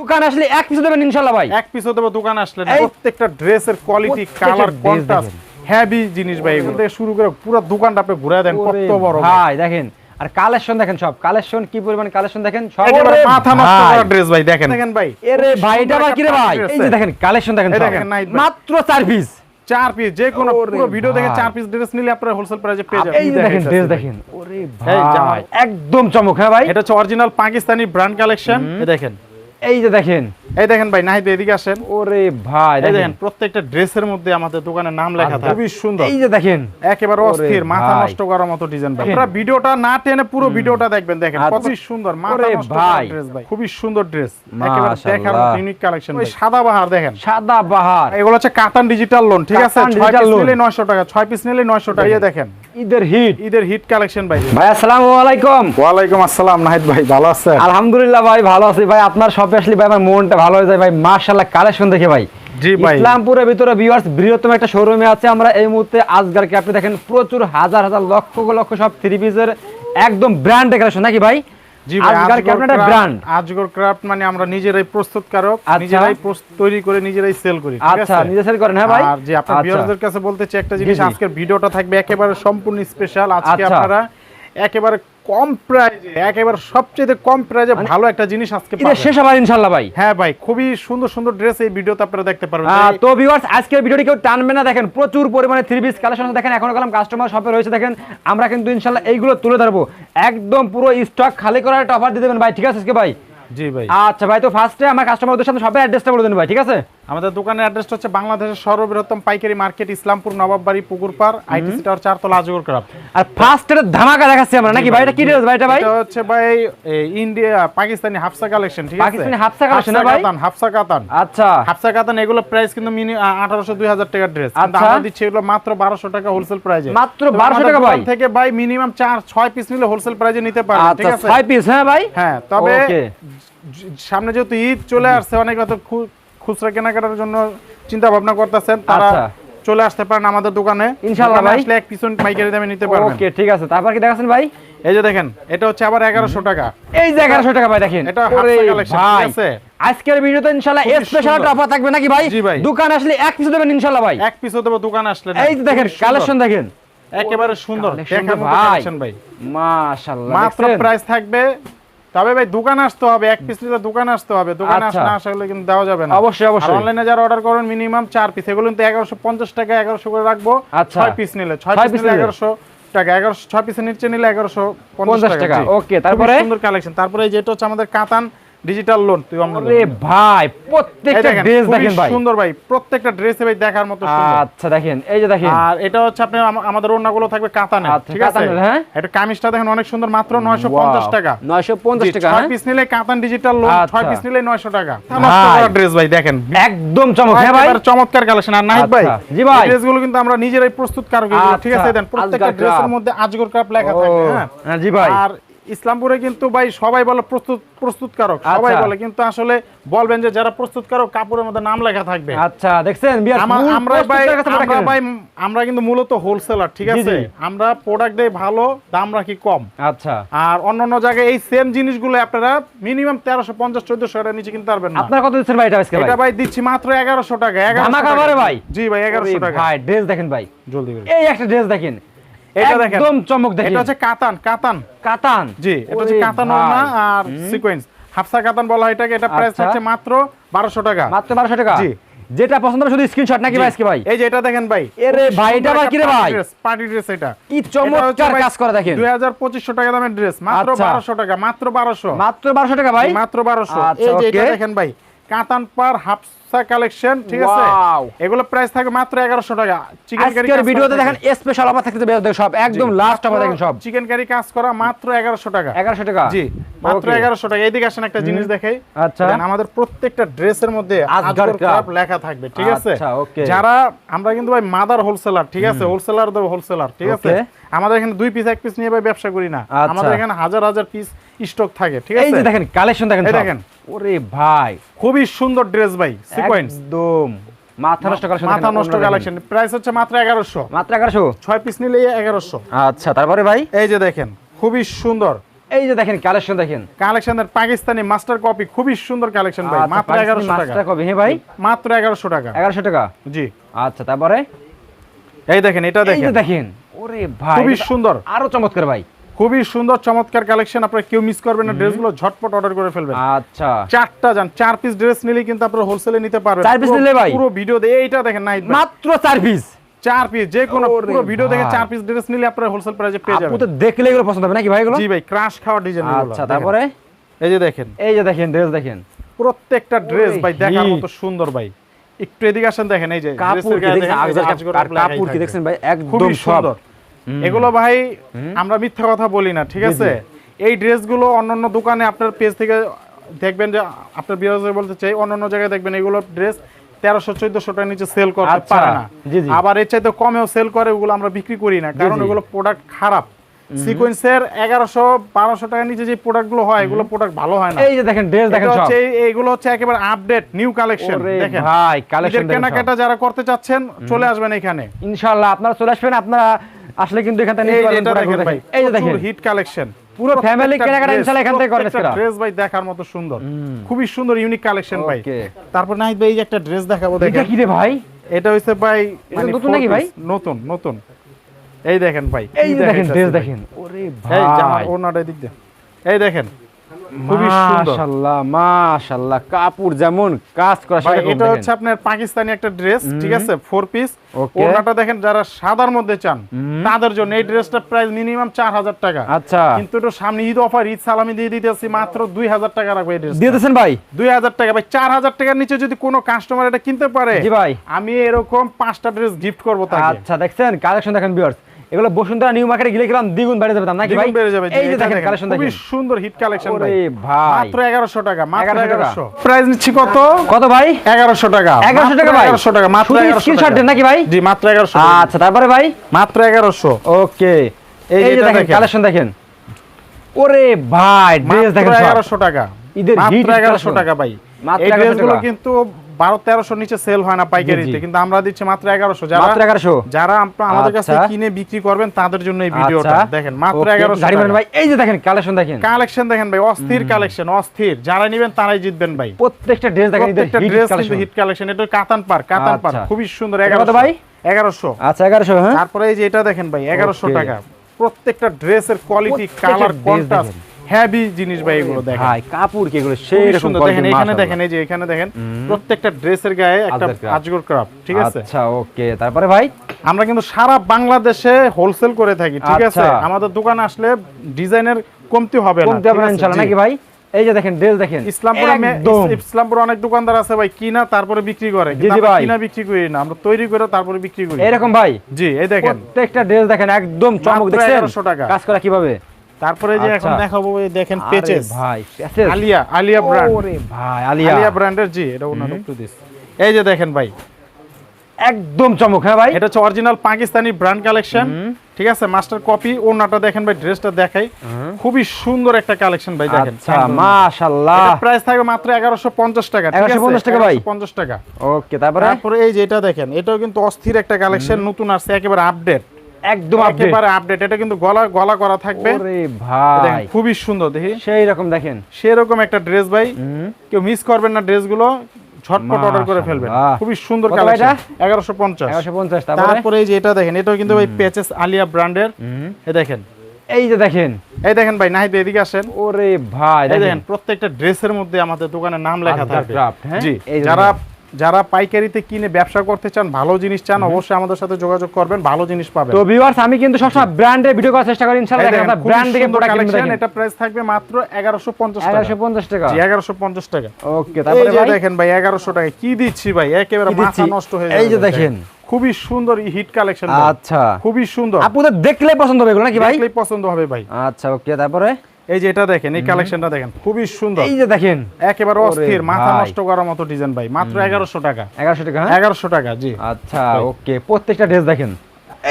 দোকান আসলে এক পিস দেবেন ইনশাআল্লাহ ভাই। এক পিসও দেবো দোকান আসলে প্রত্যেকটা ড্রেসের কোয়ালিটি কালার কন্ট্রাস্ট হেভি জিনিস ভাই। এগুলো শুরু করে পুরো দোকানটা আপনি ঘুরে দেন কত বড় ভাই। দেখেন। আর কালেকশন দেখেন সব। কালেকশন কি পরিমাণ কালেকশন দেখেন? সব একেবারে মাথা নষ্ট করা ড্রেস ভাই দেখেন। দেখেন ভাই। এরে ভাই এটা আবার কি রে ভাই? এই যে দেখেন কালেকশন দেখেন দেখেন, মাত্র চার পিস চার পিস যে কোনো পুরো ভিডিও দেখে চার পিস ড্রেস নিলে আপনারা হোলসেল প্রাইসে পেয়ে যাবেন। এই দেখেন ড্রেস দেখেন। ওরে ভাই একদম চমক হ্যাঁ ভাই? এটা হচ্ছে অরিজিনাল পাকিস্তানি ব্র্যান্ড কালেকশন দেখেন। এই যে দেখেন এই দেখেন ভাই নাহিদ এদিকে আসেন। ওরে ভাই দেখেন। প্রত্যেকটা ড্রেসের মধ্যে আমাদের দোকানের নাম লেখা থাকে। খুবই সুন্দর। এই যে দেখেন। একেবারে অস্থির মাথা নষ্ট করার মতো ডিজাইন ভাই। আপনারা ভিডিওটা না টেনে পুরো ভিডিওটা দেখবেন দেখেন। খুবই সুন্দর মাথা নষ্ট ভাই। ড্রেস ভাই। খুবই সুন্দর ড্রেস একেবারে দেখার মতো ইউনিক কালেকশন ওই সাদা বাহার দেখেন। সাদা বাহার। এগুলো হচ্ছে কাতান ডিজিটাল লোন ঠিক আছে? কাতান 6 পিস নিলে 900 টাকা 6 পিস নিলে 900 টাকা এই দেখেন। ঈদের হিট ঈদের হিট কালেকশন ভাই। ভাই আসসালামু আলাইকুম। ওয়ালাইকুম আসসালাম নাহিদ ভাই ভালো আছেন? আলহামদুলিল্লাহ ভাই ভালো আছি। ভাই আপনার শপে আসলে ভাই আমার মনটা ভালো হয়ে যায় ভাই মাশাআল্লাহ কালেকশন দেখে ভাই জি ভাই ইসলামপুরের ভিতরে ভিউয়ার্স বৃহত্তম একটা শোরুমে আছে আমরা এই মুহূর্তে আজগারকে আপনি দেখেন প্রচুর হাজার হাজার লক্ষ লক্ষ সব থ্রি পিসের একদম ব্র্যান্ড কালেকশন নাকি ভাই আজগার ক্রাফট মানে আমরা নিজেরাই প্রস্তুতকারক আচ্ছা। নিজেরাই তৈরি করে নিজেরাই সেল করি আচ্ছা নিজে সেল করেন হ্যাঁ ভাই আর যে আপনার আচ্ছা। ভিউয়ারদের কাছে বলতে চাই একটা জিনিস। আজকের ভিডিওটা থাকবে একেবারে সম্পূর্ণ স্পেশাল আজকে। আপনারা একেবারে কম প্রাইজে একেবারে সবচেয়ে কম প্রাইজে ভালো একটা জিনিস আজকে পাবেন। শেষ আবার ইনশাল্লাহ ভাই। হ্যাঁ ভাই খুবই সুন্দর সুন্দর ড্রেস এই ভিডিওতে আপনারা দেখতে পারবেন। তো ভিউয়ার্স আজকের ভিডিওটি কেউ টানবে না। দেখেন প্রচুর পরিমাণে থ্রি পিস কালেকশন দেখেন এখন কালাম কাস্টমার শপে রয়েছে। দেখেন আমরা কিন্তু ইনশাল্লাহ এইগুলো তুলে ধরবো। একদম পুরো স্টক খালি করার একটা অফার দিয়ে দেবেন ভাই। ঠিক আছে আজকে ভাই? জি ভাই। আচ্ছা ভাই তো ফার্স্টে আমার কাস্টমারদের সাথে সবাই অ্যাড্রেসটা বলে দেন ভাই। ঠিক আছে? আমাদের দোকানের অ্যাড্রেসটা হচ্ছে বাংলাদেশের সর্ববৃহত্তম পাইকারি market Islampur Nawabbari Pukurpar ITC tower চারতলা আজগর ক্রাফট আর ফার্স্ট এটা ধামাকা দেখাচ্ছি আমরা নাকি ভাই এটা কি ড্রেস ভাই এটা ভাই? এটা হচ্ছে ভাই ইন্ডিয়া পাকিস্তানি হাফসা কালেকশন ঠিক আছে? পাকিস্তানি হাফসা collection না ভাই? কাতান হাফসা কাতান আচ্ছা। হাফসা কাতান এগুলো প্রাইস কিন্তু মিনি আঠারোশো দুই হাজার টাকার ড্রেস কিন্তু আচ্ছা। আমরা দিচ্ছি এগুলো মাত্র বারোশো টাকা হোলসেল প্রাইজে মাত্র 1200 টাকা ভাই? থেকে ভাই মিনিমাম চার ছয় পিস নিলে হোলসেল প্রাইজে নিতে পারবেন ঠিক আচ্ছা আছে? ছয় পিস হ্যাঁ ভাই? হ্যাঁ তবে সামনে যেহেতু ঈদ চলে আসছে অনেক হয়তো খুচরা কেনাকাটার জন্য চিন্তা ভাবনা করতেছেন তারা আচ্ছা। চলে আসতে পারেন আমাদের দোকানে। ইনশাআল্লাহ ভাই। আসলে এক পিছন পাইকারি দামে নিতে পারবেন। ওকে ঠিক আছে। তারপর কি ভাই? এই যে দেখেন এটা হচ্ছে আবার টাকা। এই যে টাকা ভাই দেখেন। এটা হাফসা collection, ঠিক আছে? আজকের ভিডিওতে ইনশাআল্লাহ খুবই স্পেশাল সুন্দর। অফার থাকবে নাকি ভাই? ভাই। দোকান আসলে এক পিস দেবেন ইনশাআল্লাহ ভাই। এক পিসও দেবো দোকান আসলে এই যে দেখেন কালেকশন দেখেন। একেবারে সুন্দর। ভাই। ভাই। মাশাআল্লাহ মাত্র প্রাইস থাকবে তবে ভাই দোকান আসতে হবে এক পিস নিলে দোকান আসতে হবে দোকান আচ্ছা। আসলে আসলে কিন্তু দেওয়া যাবে না অবশ্যই, অবশ্যই। অনলাইনে যারা অর্ডার করেন মিনিমাম চার পিস এগুলো কিন্তু এগারোশো পঞ্চাশ টাকা এগারোশো করে রাখব আচ্ছা। ছয় পিস নিলে ছয় পিস নিলে। এগারোশো টাকা এগারোশো ছয় পিসের নিচে নিলে এগারোশো পঞ্চাশ টাকা খুবই তারপরে? সুন্দর কালেকশন তারপরে যেটা হচ্ছে আমাদের কাতান ডিজিটাল লোন তুই ওরে ভাই প্রত্যেকটা ড্রেস দেখেন ভাই। সুন্দর ভাই প্রত্যেকটা ড্রেসে ভাই দেখার মতো সুন্দর। আচ্ছা দেখেন এই যে দেখেন। আর এটা হচ্ছে আপনি আমাদের ওড়নাগুলো থাকবে কাতানে আচ্ছা, ঠিক আছে? হ্যাঁ? এটা কামিজটা দেখেন অনেক সুন্দর মাত্র 950 টাকা। 950 টাকা ছয় হ্যাঁ? পিস নিলে কাতান ডিজিটাল লোন আচ্ছা। ছয় পিস নিলে 900 টাকা। ড্রেস ভাই দেখেন। একদম চমক হ্যাঁ ভাই? চমৎকার কালেকশন আর নাহিদ ভাই আচ্ছা, জি ভাই। ড্রেসগুলো কিন্তু আমরা নিজেরাই প্রস্তুত কারক ঠিক আছে? আচ্ছা, দেন প্রত্যেকটা আজগর ড্রেসের মধ্যে আজগর ক্রাফট লেখা ও, থাকবে হ্যাঁ? হ্যাঁ, জি ভাই। আর ইসলামপুরে কিন্তু ভাই সবাই বলে প্রস্তুত প্রস্তুতকারক সবাই আচ্ছা। বলে। কিন্তু আসলে বলবেন যে যারা প্রস্তুতকারক কাপড়ের মধ্যে নাম লেখা থাকবে। আচ্ছা দেখছেন আমরা ভাই আমরা ভাই আমরা কিন্তু মূলত হোলসেলার ঠিক আছে? আমরা প্রোডাক্ট দেই ভালো দাম রাখি কম। আচ্ছা। আর অন্যান্য জায়গায় এই সেম জিনিসগুলো আপনারা মিনিমাম তেরোশো পঞ্চাশ চোদ্দশো টাকার নিচে কিনতে পারবেন না। আপনার কত দিচ্ছেন ভাই এটা আজকে এটা ভাই? দিচ্ছি মাত্র এগারোশো টাকা এগারোশো ধামাকা টাকা। বারে ভাই? জি ভাই এগারোশো ওরে টাকা। ভাই ড্রেস দেখেন ভাই। জলদি করে। এই একটা ড্রেস দেখেন। এটা দেখেন। একদম চমক দেখেন। এটা হচ্ছে কাতান কাতান। কাতান? জি এটা হচ্ছে কাতান। ওড়না আর সিকোয়েন্স। হাফসা কাতান বলা হয় এটাকে এটা প্রাইস আচ্ছা। হচ্ছে মাত্র বারোশো টাকা। মাত্র 1200 টাকা? জি। যেটা পছন্দ হবে শুধু স্ক্রিনশট নাকি ভাই ভাই? এই যে এটা দেখেন ভাই। এরে ভাই, এটা আবার কি রে ভাই? পার্টি ড্রেস এটা। কি চমৎকার কাজ করা দেখেন। দুই হাজার পঁচিশশো টাকা দামের ড্রেস মাত্র আচ্ছা। বারোশো টাকা মাত্র বারোশো। মাত্র 1200 টাকা ভাই? মাত্র বারোশো। আচ্ছা, এই যে এটা দেখেন ভাই কাতান পার হাফসা কালেকশন ঠিক আছে. এগুলো প্রাইস থাকবে মাত্র এগারোশো টাকা। চিকেন কারি আজকের ভিডিওতে দেখেন স্পেশাল অফার থাকতে সব একদম লাস্ট অফার দেখেন সব। চিকেন কারি কাজ করা মাত্র এগারোশো টাকা। 1100 টাকা? জি মাত্র Okay. এগারোশো টাকা। এইদিকে আসেন একটা জিনিস দেখাই। আচ্ছা। আমাদের প্রত্যেকটা ড্রেসের মধ্যে আজগর ক্রাফট। লেখা থাকবে ঠিক আছে? আচ্ছা. যারা আমরা কিন্তু ভাই মাদার হোলসেলার ঠিক আছে? হোলসেলার দেবো হোলসেলার ঠিক আছে? আমাদের এখানে দুই পিস এক পিস নিয়ে ভাই ব্যবসা করি না। আচ্ছা। আমাদের এখানে হাজার হাজার পিস স্টক থাকে ঠিক এই আছে? যে দেখেন কালেকশন দেখেন দেখেন। ওরে ভাই খুবই সুন্দর ড্রেস ভাই সিকোয়েন্স একদম। মাথা নষ্ট কালেকশন মাথা নষ্ট কালেকশন প্রাইস হচ্ছে মাত্র এগারোশো। মাত্র 1100 ছয় পিস নিলে এগারোশো। আচ্ছা তারপরে ভাই? এই যে দেখেন খুবই সুন্দর। এই যে দেখেন কালেকশন দেখেন। কালেকশনের পাকিস্তানি মাস্টার কপি খুবই সুন্দর কালেকশন ভাই। আচ্ছা, মাত্র পাকিস্তানি এগারোশো টাকা। মাস্টার কপি হ্যাঁ ভাই? মাত্র এগারোশো টাকা। এগারোশো টাকা? জি। আচ্ছা তারপরে? এই দেখেন এটা এই যে দেখেন। দেখেন। ওরে ভাই খুবই সুন্দর। আরও চমৎকার ভাই। খুবই সুন্দর চমৎকার কালেকশন আপনারা কেউ মিস করবেন না ড্রেসগুলো ঝটপট অর্ডার করে ফেলবেন। আচ্ছা। চারটা যান চার পিস ড্রেস নিলে কিন্তু আপনারা হোলসেলে নিতে পারবেন। চার পুরো- নিলে ভাই? পুরো ভিডিও দিয়ে এইটা দেখেন নাই মাত্র চার পিস চার পিস যে কোনো পুরো ভিডিও দেখে চার পিস ড্রেস নিলে আপনারা হোলসেল প্রাইসে পেয়ে আপু যাবেন। তো দেখলে এগুলো পছন্দ হবে নাকি ভাই এগুলো? জি ভাই ক্রাশ খাওয়া ডিজাইন আচ্ছা তারপরে? এই যে দেখেন। এই যে দেখেন ড্রেস দেখেন। প্রত্যেকটা ড্রেস ভাই দেখার মতো সুন্দর ভাই। একটু এদিকে আসেন দেখেন এই যে কাপড় কি দেখছেন? ভাই? একদম সুন্দর। এগুলো ভাই আমরা মিথ্যা কথা বলি না ঠিক আছে? এই ড্রেসগুলো অন্যান্য দোকানে আপনার পেজ থেকে দেখবেন যে আপনার বিরাজ বলতে চাই অন্যান্য জায়গায় দেখবেন এগুলো ড্রেস তেরোশো চোদ্দশো টাকার নিচে সেল করতে আচ্ছা, পারে না। আবার এর চাইতে কমেও সেল করে ওগুলো আমরা বিক্রি করি না। কারণ। ওগুলো প্রোডাক্ট খারাপ। সিকোয়েন্সের এগারোশো বারোশো টাকার নিচে যে প্রোডাক্টগুলো হয় এগুলো প্রোডাক্ট ভালো হয় না। এই যে দেখেন ড্রেস দেখেন সব। হচ্ছে এইগুলো হচ্ছে একেবারে আপডেট নিউ কালেকশন দেখেন। ভাই কালেকশন কেনাকাটা যারা করতে চাচ্ছেন চলে আসবেন এখানে। ইনশাআল্লাহ আপনারা চলে আসবেন আপনারা আসলে কিন্তু এখান থেকে এই নিতে যে পারবেন দেখেন এই যে দেখেন। হিট কালেকশন পুরো family কেনাকাটা ইনশাআল্লাহ এখান থেকে করেন। ড্রেস ভাই দেখার মতো সুন্দর। খুবই সুন্দর ইউনিক কালেকশন ভাই। তারপর নাহিদ ভাই এই যে একটা ড্রেস দেখাবো এটা কি রে ভাই? এটা হইছে ভাই মানে নতুন নাকি ভাই? নতুন নতুন। এই দেখেন ভাই এই দেখেন ড্রেস দেখেন। ওরে এই জামা ভাই। ওনাটা দিক দিয়ে এই দেখেন খুবই সুন্দর। মাশাআল্লাহ মাশাআল্লাহ কাপড় যেমন কাজ করা এটা হচ্ছে আপনার পাকিস্তানি একটা ড্রেস ঠিক আছে? ফোর পিস ওনাটা দেখেন যারা সাদার মধ্যে চান তাদের জন্য এই ড্রেসটা প্রাইস মিনিমাম চার হাজার টাকা। আচ্ছা। কিন্তু এটা সামনে ঈদ অফার ঈদ সালামি দিয়ে দিতেছি মাত্র দুই হাজার টাকা রাখব এই ড্রেস দিয়ে দিয়েছেন ভাই? দুই হাজার টাকা। ভাই চার হাজার টাকার নিচে যদি কোনো কাস্টমার এটা কিনতে পারে জি ভাই। আমি এরকম পাঁচটা ড্রেস গিফট করব তাকে। আচ্ছা দেখছেন? কালেকশন দেখেন ভিউয়ার্স এগুলো বসুন্ধরা নিউ মার্কেটে গেলে গেলাম দ্বিগুণ বেড়ে যাবে দাম নাকি ভাই? বেড়ে যাবে এই যে দেখেন দেখেন, কালেকশন খুবই দেখেন। সুন্দর হিট কালেকশন ওরে ভাই। ভাই। মাত্র এগারোশো টাকা মাত্র 1100 প্রাইস নিচ্ছি কত? কত ভাই? এগারোশো টাকা। 1100 টাকা ভাই? এগারোশো টাকা মাত্র শুধু এগারোশো স্ক্রিনশট দেন নাকি ভাই? জি মাত্র এগারোশো আচ্ছা তারপরে ভাই? মাত্র এগারোশো। ওকে। এই যে দেখেন। কালেকশন দেখেন। ওরে ভাই ড্রেস দেখেন সব। এগারোশো টাকা। ঈদের মাত্র hit এগারোশো টাকা ভাই। মাত্র 1100 টাকা। কিন্তু বারো তেরোশো নিচে সেল হয় না পাইকারিতে কিন্তু আমরা দিচ্ছি মাত্র এগারোশো। যারা মাত্র এগারোশো? যারা আমাদের কাছে আচ্ছা। কিনে বিক্রি করবেন তাদের জন্য এই ভিডিওটা। দেখেন মাত্র এগারোশো ভাই এই যে দেখেন কালেকশন দেখেন। কালেকশন দেখেন ভাই অস্থির কালেকশন অস্থির। যারা নিবেন তারাই জিতবেন ভাই। প্রত্যেকটা ড্রেস দেখেন প্রত্যেকটা হিট ড্রেস কিন্তু কালেকশন হিট কালেকশন এটা কাতান পার কাতান পার আচ্ছা। খুবই সুন্দর এগারোশো ভাই? এগারোশো। আচ্ছা এগারোশো হ্যাঁ। তারপরে এই যে এটা দেখেন ভাই এগারোশো টাকা। প্রত্যেকটা ড্রেসের কোয়ালিটি কালার কন্ট্রাস্ট। হেভি জিনিস ভাই এগুলো দেখেন। ভাই কাপড় কি এগুলো? সেই রকম দেখেন এখানে দেখেন এই যে এখানে দেখেন প্রত্যেকটা ড্রেসের গায়ে একটা আজগর। ঠিক আছে? আচ্ছা ওকে তারপরে ভাই? আমরা কিন্তু সারা বাংলাদেশে হোলসেল করে থাকি ঠিক আছে? আচ্ছা। আমাদের দোকানে আসলে ডিজাইনের কমতি হবে না কমতে হবে না ইনশাআল্লাহ নাকি ভাই? এই যে দেখেন দেখেন। ইসলামপুরে মে- ইসলামপুরে অনেক দোকানদার আছে ভাই কিনা তারপরে বিক্রি করে। কিনা বিক্রি করি না আমরা তৈরি করে তারপরে বিক্রি করি। এরকম ভাই? জি এই দেখেন। প্রত্যেকটা ড্রেস দেখেন একদম চমক মাত্র দেখছেন? 1100 টাকা। কাজ করা কীভাবে? তারপরে যে এখন আচ্ছা। দেখাবো দেখেন পেচেস। ভাই আলিয়া আলিয়া ব্র্যান্ড ওরে ভাই আলিয়া। আলিয়া ব্র্যান্ডের জি এটা ওনার একটু দিস। এই যে দেখেন ভাই। একদম চমক হ্যাঁ ভাই? এটা হচ্ছে অরিজিনাল পাকিস্তানি ব্র্যান্ড কালেকশন ঠিক আছে মাস্টার কপি ওনাটা দেখেন ভাই ড্রেসটা দেখাই। খুবই সুন্দর একটা কালেকশন ভাই দেখেন। আচ্ছা মাশাআল্লাহ। প্রাইস থাকবে মাত্র এগারোশো পঞ্চাশ টাকা ঠিক আছে? 1150 টাকা ভাই? পঞ্চাশ টাকা। ওকে তারপরে? তারপরে এই যে এটা দেখেন এটাও কিন্তু অস্থির একটা কালেকশন নতুন আসছে একেবারে আপডেট একদম একেবারে আপডেট এটা কিন্তু গলা গলা করা থাকবে। ভাই। খুবই সুন্দর দেখি। সেই রকম দেখেন। সেরকম একটা ড্রেস ভাই। কেউ মিস করবেন না ড্রেসগুলো ঝটপট অর্ডার করে ফেলবেন। খুবই সুন্দর কালেকশন এটা? এগারোশো পঞ্চাশ। 150 তারপরে? তারপরে এই যে এটা দেখেন এটাও কিন্তু ভাই আলিয়া ব্র্যান্ডের দেখেন। এই যে দেখেন। এই দেখেন ভাই নাহিদ এদিকে আসেন। ওরে ভাই দেখেন। প্রত্যেকটা ড্রেসের মধ্যে আমাদের দোকানের নাম লেখা থাকবে। হ্যাঁ? জি যারা যারা পাইকারিতে কিনে ব্যবসা করতে চান ভালো জিনিস চান অবশ্যই আমাদের সাথে যোগাযোগ করবেন ভালো জিনিস পাবেন। তো ভিউয়ার্স আমি কিন্তু সবসময় ব্র্যান্ডের ভিডিও করার চেষ্টা করি ইনশাআল্লাহ দেখেন ব্র্যান্ড থেকে প্রোডাক্ট কিনতে এটা প্রাইস থাকবে মাত্র 1150 টাকা। 1150 টাকা। জি 1150 টাকা। ওকে তারপরে ভাই? দেখেন ভাই 1100 টাকা। কি দিচ্ছি ভাই? একেবারে মাথা? নষ্ট হয়ে এই যে দেখেন। খুবই সুন্দর হিট কালেকশন আচ্ছা। খুবই সুন্দর। আপুদের দেখলে পছন্দ হবে এগুলো নাকি ভাই? দেখলেই পছন্দ হবে ভাই। আচ্ছা ওকে তারপরে? এই যে এটা দেখেন এই কালেকশনটা দেখেন খুবই সুন্দর। এই যে দেখেন একেবারে অস্থির মাথা নষ্ট করার মতো ডিজাইন ভাই মাত্র 1100 টাকা। 1100 টাকা হ্যাঁ? 1100 টাকা জি। আচ্ছা ওকে প্রত্যেকটা ড্রেস দেখেন।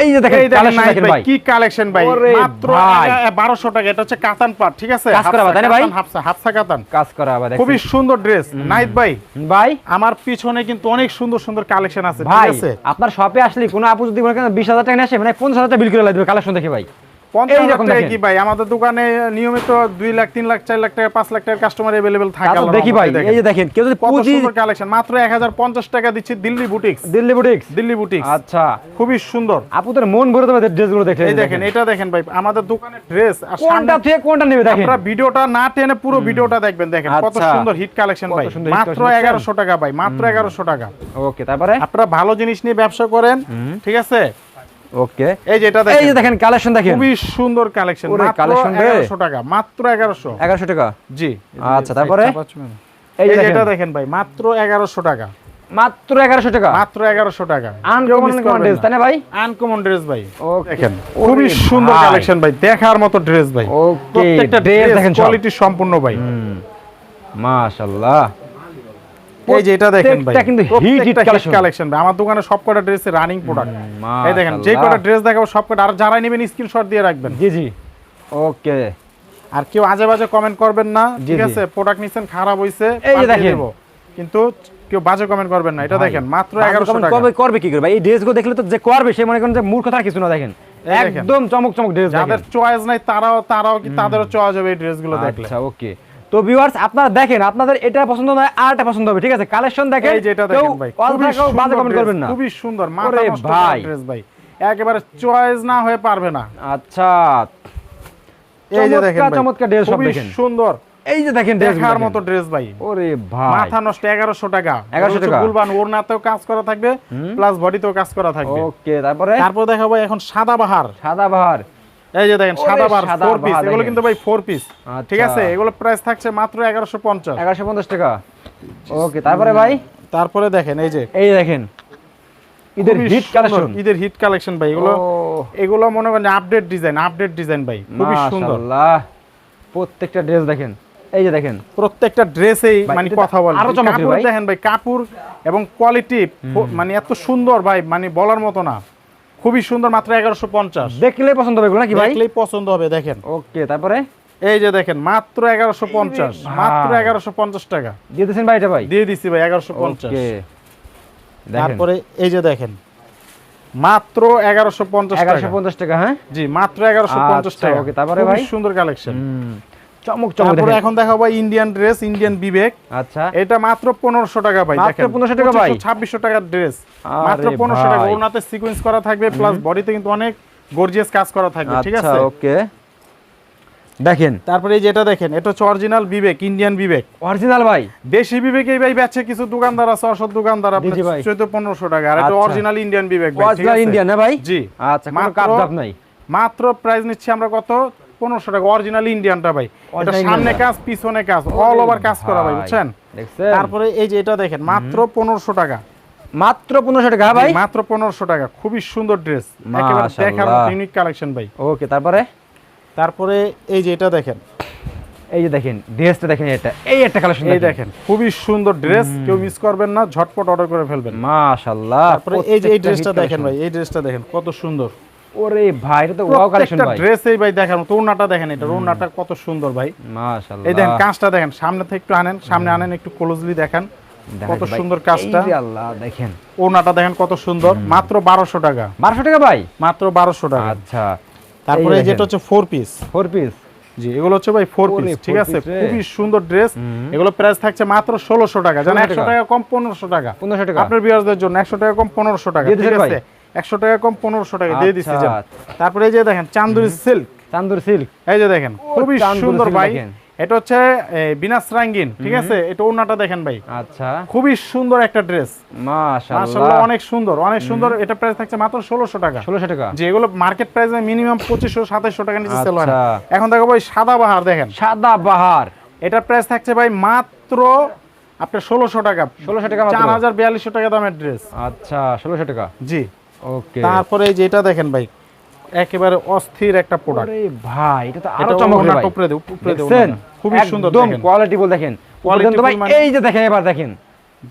এই যে দেখেন কালেকশন দেখেন ভাই কি কালেকশন ভাই। মাত্র ভাই। বারোশো টাকা এটা হচ্ছে কাতান পাট ঠিক আছে? কাজ করা হাফসা, তাই না ভাই? হাফসা হাফসা কাতান। কাজ করা আবার খুবই সুন্দর ড্রেস নাইট ভাই। ভাই? আমার পিছনে কিন্তু অনেক সুন্দর সুন্দর কালেকশন আছে ঠিক আছে? আপনার শপে আসলে কোনো আপু যদি মনে করেন বিশ হাজার টাকা নিয়ে আসে মানে পঞ্চাশ হাজার টাকা বিল করে লাগবে কালেকশন দেখে ভাই। পঞ্চাশ এই হাজার রকম টাকা দেখেন। কি ভাই? আমাদের দোকানে নিয়মিত দুই লাখ তিন লাখ চার লাখ টাকা পাঁচ লাখ টাকার কাস্টমার অ্যাভেলেবেল থাকে দেখি ভাই এই যে দেখেন কেউ যদি পুঁজি কালেকশন মাত্র এক হাজার পঞ্চাশ টাকা দিচ্ছি Delhi boutiques Delhi boutiques Delhi boutiques আচ্ছা। খুবই সুন্দর। আপুদের মন ভরে দেবে ড্রেসগুলো দেখে এই দেখেন এটা দেখেন ভাই আমাদের দোকানে ড্রেস কোনটা থেকে কোনটা নেবে দেখেন। আপনারা ভিডিওটা না টেনে পুরো ভিডিওটা দেখবেন দেখেন কত আচ্ছা। সুন্দর হিট কালেকশন ভাই। মাত্র টাকা ভাই মাত্র টাকা। ওকে তারপরে? আপনারা ভালো জিনিস নিয়ে ব্যবসা করেন ঠিক আছে? ওকে এই যে এটা এই যে দেখেন দেখেন কালেকশন দেখেন। খুবই সুন্দর কালেকশন মাত্র collection রে। এগারোশো টাকা মাত্র এগারোশো। এগারোশো টাকা? জি। আচ্ছা, তারপরে? এই যে এটা দেখেন। ভাই মাত্র এগারোশো টাকা। মাত্র এগারোশো টাকা? মাত্র এগারোশো টাকা। আনকমন ড্রেস তাই না ভাই? আনকমন ড্রেস ভাই। ওকে দেখেন খুবই সুন্দর কালেকশন ভাই দেখার মতো ড্রেস ভাই। প্রত্যেকটা ড্রেস দেখেন কোয়ালিটি সম্পূর্ণ ভাই। মাশাআল্লাহ। এই যে এটা দেখেন ভাই প্রত্যেকটা কিন্তু hit collection। কালেকশন ভাই। আমার দোকানে সব কটা ড্রেস রানিং প্রোডাক্ট এই দেখেন যে কটা ড্রেস দেখাবো সব কটা আর যারা নেবেন স্ক্রিনশট দিয়ে রাখবেন। জি জি। ওকে। আর কেউ আজে বাজে কমেন্ট করবেন না ঠিক আছে? প্রোডাক্ট নিছেন খারাপ হইছে এই যে দেখেন। কিন্তু কেউ বাজে কমেন্ট করবেন না এটা দেখেন মাত্র এগারোশো টাকা। করবে করবে কি করবে ভাই এই ড্রেসগুলো দেখলে তো যে করবে সে মনে করেন যে মূর্খতা কিছু না দেখেন। দেখেন। একদম চমক চমক ড্রেস যাদের চয়েস নাই তারাও তারাও কি তাদেরও চয়েস হবে এই ড্রেসগুলো দেখলে। আচ্ছা ওকে তো ভিউয়ার্স আপনারা দেখেন আপনাদের এটা পছন্দ নয় আরটা পছন্দ হবে ঠিক আছে? কালেকশন দেখেন এই যে এটা দেখেন ভাই খুবই কেউ বাজে সুন্দর কমেন্ট করবেন না। খুবই সুন্দর মাথা নষ্ট ভাই। ড্রেস ভাই একেবারে চয়েস না হয়ে পারবে না। আচ্ছা। এই যে দেখেন চমৎকার ভাই, চমৎকার ড্রেস সব খুবই দেখেন। সুন্দর। এই যে দেখেন ড্রেস দেখার মতো ড্রেস ভাই। ওরে ভাই। মাথা নষ্ট এগারোশো টাকা। 1100 টাকা। গুলবান ওড়নাতেও কাজ করা থাকবে প্লাস বডিতেও কাজ করা থাকবে। ওকে তারপরে? তারপর দেখাবো এখন সাদা বাহার। সাদা বাহার। এই যে দেখেন সাদা সাদা ফোর পিস এগুলো। কিন্তু ভাই ফোর পিস আচ্ছা। ঠিক আছে এগুলো প্রাইস থাকছে মাত্র এগারোশো পঞ্চাশ। এগারোশো পঞ্চাশ টাকা। ওকে তারপরে ভাই? তারপরে দেখেন এই যে। এই দেখেন ঈদের হিট কালেকশন ঈদের হিট কালেকশন ভাই এগুলো এগুলো মনে করেন আপডেট ডিজাইন আপডেট ডিজাইন ভাই খুবই সুন্দর। প্রত্যেকটা ড্রেস দেখেন। এই যে দেখেন। প্রত্যেকটা ড্রেসেই মানে কথা বলে। আরও চমৎকার ভাই। দেখেন ভাই কাপড় এবং কোয়ালিটি মানে এত সুন্দর ভাই মানে বলার মতো না। খুবই সুন্দর মাত্র এগারোশো পঞ্চাশ। দেখলেই পছন্দ হবে নাকি ভাই? দেখলেই পছন্দ হবে দেখেন। ওকে তারপরে? এই যে দেখেন মাত্র এগারোশো পঞ্চাশ মাত্র এগারোশো পঞ্চাশ টাকা। দিয়ে দিচ্ছেন ভাই এটা ভাই? দিয়ে দিচ্ছি ভাই এগারোশো পঞ্চাশ। তারপরে এই যে দেখেন মাত্র এগারোশো পঞ্চাশ এগারোশো টাকা পঞ্চাশ টাকা হ্যাঁ? জি মাত্র এগারোশো পঞ্চাশ আচ্ছা, টাকা। তারপরে ভাই? সুন্দর কালেকশন চমক চমক তারপরে দেখেন। এখন দেখাবো ইন্ডিয়ান ড্রেস ইন্ডিয়ান বিবেক আচ্ছা। এটা মাত্র পনেরোশো টাকা ভাই মাত্র 1500 টাকা ভাই? ছাব্বিশশো টাকার ড্রেস মাত্র পনেরোশো টাকা। ওনাতে সিকোয়েন্স করা থাকবে প্লাস বডিতে কিন্তু অনেক গর্জিয়াস কাজ করা থাকবে ঠিক আচ্ছা আছে? ওকে। দেখেন। তারপরে যেটা দেখেন এটা হচ্ছে original Vivek Indian Vivek original ভাই। দেশি বিবেক এই ভাই কিছু দোকানদার আছে অসৎ দোকানদার পনেরোশো টাকা। আর এটা। অরিজিনাল ইন্ডিয়ান বিবেক ভাই অরিজিনাল ইন্ডিয়ান না ভাই? জি। আচ্ছা কোনো কাপ দাপ নাই। মাত্র প্রাইস নিচ্ছি আমরা কত? পনেরোশো টাকা অরিজিনাল ইন্ডিয়ানটা ভাই। এটা সামনে কাজ পিছনে কাজ অল ওভার কাজ করা ভাই বুঝছেন? তারপরে এই যে এটা দেখেন মাত্র পনেরোশো টাকা। মাত্র পনেরোশো টাকা ভাই? মাত্র পনেরোশো টাকা খুবই সুন্দর ড্রেস একেবারে দেখার ইউনিক কালেকশন ভাই। ওকে তারপরে? তারপরে এই যে এটা দেখেন। এই যে দেখেন ড্রেসটা দেখেন এটা এই একটা কালেকশন এই দেখেন। খুবই সুন্দর ড্রেস কেউ মিস করবেন না ঝটপট অর্ডার করে ফেলবেন। মাশাআল্লাহ তারপরে এই যে এই ড্রেসটা দেখেন ভাই এই ড্রেসটা দেখেন কত সুন্দর। ওরে ভাই এটা তো ওয়াও কালেকশন ভাই। ড্রেসেই ভাই দেখেন ওড়নাটা দেখেন এটা ওড়নাটা কত সুন্দর ভাই। মাশাআল্লাহ। এই দেখেন কাজটা দেখেন সামনে থেকে একটু আনেন সামনে আনেন একটু ক্লোজলি দেখেন কত সুন্দর কাজটা। আল্লাহ দেখেন। ওড়নাটা দেখেন কত সুন্দর মাত্র বারোশো টাকা। বারোশো টাকা ভাই? মাত্র বারোশো টাকা। আচ্ছা। তারপরে যেটা হচ্ছে ফোর পিস ফোর পিস জি এগুলো হচ্ছে ভাই ফোর পিস ঠিক আছে। খুবই সুন্দর ড্রেস এগুলো প্রাইস থাকছে মাত্র ষোলোশো টাকা। জানেন 1600 একশো টাকা। টাকা কম পনেরোশো টাকা। পনেরোশো টাকা। আপনার বিয়ারদের জন্য একশো টাকা কম পনেরোশো টাকা ঠিক আছে? একশো টাকা কম পনেরোশো টাকা দিয়ে দিচ্ছি। তারপরে এই যে দেখেন চান্দুরি সিল্ক। চান্দুর সিল্ক। এই যে দেখেন খুবই সুন্দর ভাই। এটা হচ্ছে বিনাস রাঙ্গিন ঠিক আছে? এটা ওনাটা দেখেন ভাই। আচ্ছা। খুবই সুন্দর একটা ড্রেস। মাশাআল্লাহ অনেক সুন্দর অনেক সুন্দর। এটা প্রাইস থাকছে মাত্র ষোলোশো টাকা। ষোলোশো টাকা। যে এগুলো মার্কেট প্রাইস মিনিমাম পঁচিশশো সাতাশশো টাকা নিচে সেল হয় আচ্ছা। এখন দেখো ভাই সাদা বাহার দেখেন। সাদা বাহার। এটা প্রাইস থাকছে ভাই মাত্র আপনার ষোলোশো টাকা। 1600 টাকা মাত্র। চার হাজার বিয়াল্লিশশো টাকা দামের ড্রেস আচ্ছা ষোলোশো টাকা। জি। ওকে তারপরে এই যে এটা দেখেন ভাই একেবারে অস্থির একটা প্রোডাক্ট ওরে ভাই এটা তো আরও এটা চমক রে ওনাটা ভাই উপরে দে, উপরে দে দেখছেন? ওনাটা। খুবই সুন্দর একদম কোয়ালিটি বল দেখেন তো ভাই মানে- এই যে দেখেন এবার দেখেন।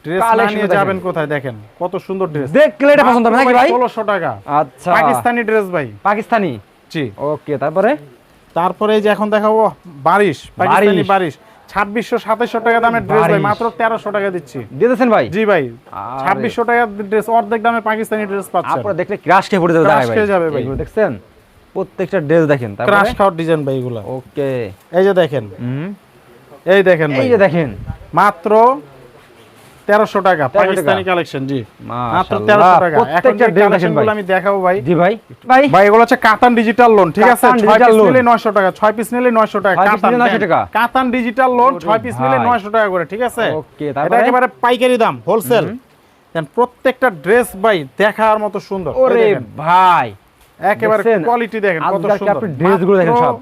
ড্রেস নিয়ে যাবেন কোথায় দেখেন? কত সুন্দর ড্রেস দেখলে এটা পছন্দ হবে নাকি ভাই? ষোলোশো টাকা। আচ্ছা। পাকিস্তানি ড্রেস ভাই। পাকিস্তানি? জি। ওকে তারপরে? তারপরে এই যে এখন দেখাবো বারিশ। পাকিস্তানি বারিশ। ছাব্বিশশো সাতাশশো টাকা দামের ড্রেস ভাই মাত্র তেরোশো টাকা দিচ্ছি। ভাই? জি ভাই ছাব্বিশশো টাকা ড্রেস অর্ধেক দামে পাকিস্তানি ড্রেস পাচ্ছেন। আপনারা দেখলে ক্রাশ খেয়ে পড়ে যাবে Crush ভাই। খেয়ে যাবে ভাই। দেখছেন? প্রত্যেকটা ড্রেস দেখেন ক্রাশ খাওয়ার ডিজাইন ভাই এগুলো। ওকে এই যে দেখেন। হুম। এই দেখেন ভাই। এই যে দেখেন। মাত্র তেরোশো টাকা পাকিস্তানি কালেকশন জি। মাত্র তেরোশো টাকা। এখন যে ভাই। আমি দেখাবো ভাই। জি ভাই। ভাই। ভাই এগুলো হচ্ছে কাতান ডিজিটাল লোন ঠিক আছে? ছয় পিস নিলে নয়শো টাকা ছয় পিস নিলে নয়শো টাকা কাতান 900 টাকা। কাতান ডিজিটাল লোন ছয় পিস নিলে। নয়শো টাকা করে ঠিক আছে? ওকে, এটা একেবারে পাইকারি দাম হোলসেল দেন প্রত্যেকটা ড্রেস ভাই দেখার মতো সুন্দর। ওরে ভাই। একেবারে কোয়ালিটি দেখেন কত সুন্দর। আপনি ড্রেসগুলো দেখেন সব।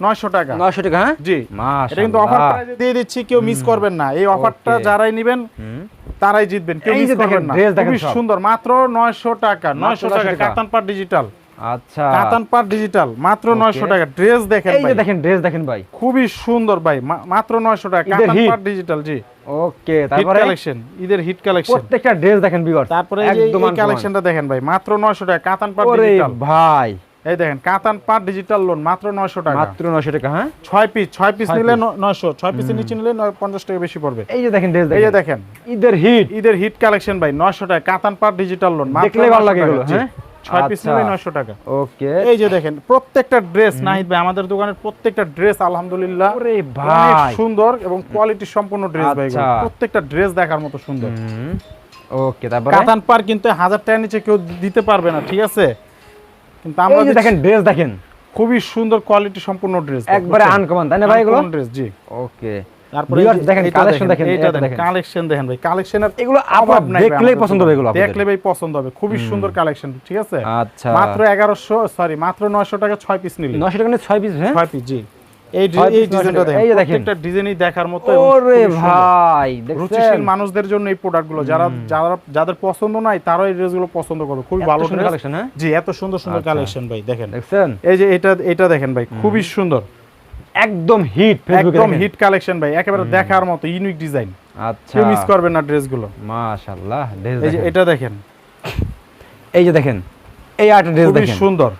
নয়শো টাকা। 900 টাকা হ্যাঁ? জি। এটা কিন্তু অফার প্রাইসে দিয়ে দিচ্ছি কেউ মিস করবেন না। এই অফারটা যারাই নেবেন তারাই জিতবেন কেউ মিস করবেন না। খুবই সুন্দর মাত্র 900 টাকা 900 টাকা কাতান পার ডিজিটাল আচ্ছা। কাতান পার ডিজিটাল মাত্র 900 টাকা। ড্রেস দেখেন এই ভাই। যে দেখেন ড্রেস দেখেন ভাই। খুবই সুন্দর ভাই মা- মাত্র 900 টাকা কাতান পার ডিজিটাল জি। ওকে তারপরে? কালেকশন ঈদের হিট কালেকশন প্রত্যেকটা ড্রেস দেখেন তারপরে এই কালেকশনটা দেখেন ভাই মাত্র 900 টাকা কাতান পার ডিজিটাল ভাই। এই দেখেন কাতান পার ডিজিটাল লোন মাত্র 900 টাকা। মাত্র 900 টাকা হ্যাঁ? 6 পিস 6 পিস নিলে piece। 900 6 পিসের নিচে নিলে 50 টাকা বেশি পড়বে। এই যে দেখেন ড্রেস এই যে দেখেন। দেখেন। ঈদের হিট ঈদের হিট কালেকশন ভাই 900 টাকা কাতান পার ডিজিটাল লোন দেখলেই ভালো লাগে এগুলো, হ্যাঁ? 6 পিস আচ্ছা। নিলে 900 টাকা। ওকে। এই যে দেখেন প্রত্যেকটা ড্রেস নাহিদ ভাই আমাদের দোকানের প্রত্যেকটা ড্রেস আলহামদুলিল্লাহ ওরে ভাই। সুন্দর এবং কোয়ালিটি সম্পূর্ণ ড্রেস ভাই আচ্ছা। প্রত্যেকটা ড্রেস দেখার মতো সুন্দর। ওকে তারপরে? কাতান পার কিন্তু হাজার টাকার নিচে কেউ দিতে পারবে না ঠিক আছে? কিন্তু আমরা দেখেন ড্রেস দেখেন। খুবই সুন্দর কোয়ালিটি সম্পূর্ণ ড্রেস একবারে আনকমন তাই না ভাই এগুলো? ড্রেস জি। ওকে। তারপরে দেখেন, কালেকশন দেখেন, এটা দেখেন। কালেকশন দেখেন ভাই কালেকশনের এগুলো আপনার নাই দেখলেই পছন্দ হবে এগুলো। দেখলে ভাই পছন্দ হবে খুবই সুন্দর কালেকশন ঠিক আছে? আচ্ছা। মাত্র এগারোশো সরি মাত্র নয়শো টাকা ছয় পিস নিলে। 900 টাকা নিয়ে 6 পিস হ্যাঁ? ছয় পিস জি। এই এই ডিজাইনটা দেখেন। এই যে দেখেন। প্রত্যেকটা ডিজাইনই দেখার মতো ওরে খুবই সুন্দর। ভাই রুচিশীল মানুষদের জন্য এই প্রোডাক্টগুলো যারা যারা যাদের পছন্দ নাই তারা এই ড্রেসগুলো পছন্দ করবে। খুবই ভালো সুন্দর কালেকশন হ্যাঁ? জি এত সুন্দর সুন্দর আচ্ছা। কালেকশন ভাই দেখেন। দেখছেন? এই যে এটা এটা দেখেন ভাই খুবই সুন্দর। একদম হিট একদম হিট কালেকশন ভাই একেবারে দেখার মতো ইউনিক ডিজাইন আচ্ছা। কেউ মিস করবেন না ড্রেসগুলো মাশাআল্লাহ ড্রেস এই যে এটা দেখেন। এই যে দেখেন এই আরেকটা ড্রেস খুবই সুন্দর।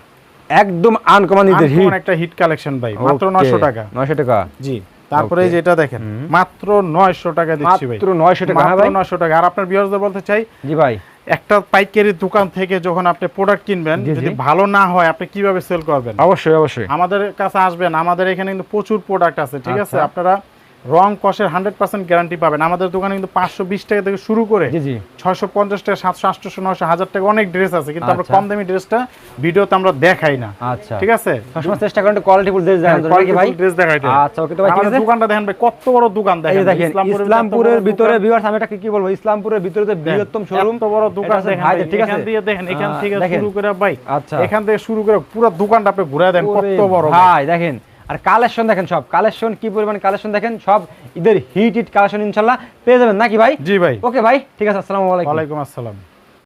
একদম আনকমন ঈদের হিট একটা হিট কালেকশন ভাই মাত্র 900 টাকা। 900 টাকা? জি তারপরে এই যে এটা দেখেন মাত্র 900 টাকা দিচ্ছি ভাই। মাত্র 900 টাকা হ্যাঁ ভাই? 900 টাকা। আর আপনার ভিউয়ারদের বলতে চাই জি ভাই। একটা পাইকারি দোকান থেকে যখন আপনি প্রোডাক্ট কিনবেন যদি ভালো না হয় আপনি কীভাবে সেল করবেন? অবশ্যই অবশ্যই। আমাদের কাছে আসবেন আমাদের এখানে কিন্তু প্রচুর প্রোডাক্ট আছে ঠিক আছে? আচ্ছা। আপনারা রং কষের হান্ড্রেড পার্সেন্ট গ্যারান্টি পাবেন। আমাদের দোকানে কিন্তু পাঁচশো বিশ টাকা থেকে শুরু করে জি জি। ছয়শো পঞ্চাশ টাকা সাতশো আটশো নয়শো হাজার টাকা অনেক ড্রেস আছে কিন্তু আমরা আচ্ছা। কম দামি ড্রেসটা ভিডিওতে আমরা দেখাই না। আচ্ছা। ঠিক আছে? সবসময় চেষ্টা করেন কোয়ালিটি ফুল ড্রেস দেখান নাকি ভাই? ড্রেস দেখাইতে। আচ্ছা ওকে তো ভাই আমাদের দোকানটা দেখেন ভাই কত বড় দোকান দেখেন ইসলামপুরের ভিতরে ভিউয়ার্স আমি এটা কি বলব? ইসলামপুরের ভিতরে যে বৃহত্তম শোরুম এত বড় দোকান দেখেন ভাই ঠিক আছে। এখান দিয়ে দেখেন এখান থেকে শুরু করে ভাই আচ্ছা। এখান থেকে শুরু করে পুরো দোকানটা আপনি ঘুরে দেন কত বড়। ভাই দেখেন আর কালেকশন দেখেন সব। কালেকশন কি পরিমাণ কালেকশন দেখেন? সব ঈদের হিট হিট কালেকশন ইনশাল্লাহ পেয়ে যাবেন। নাকি ভাই? জি ভাই। ওকে ভাই ঠিক আছে আসসালামু আলাইকুম। ওয়ালাইকুম আসসালাম।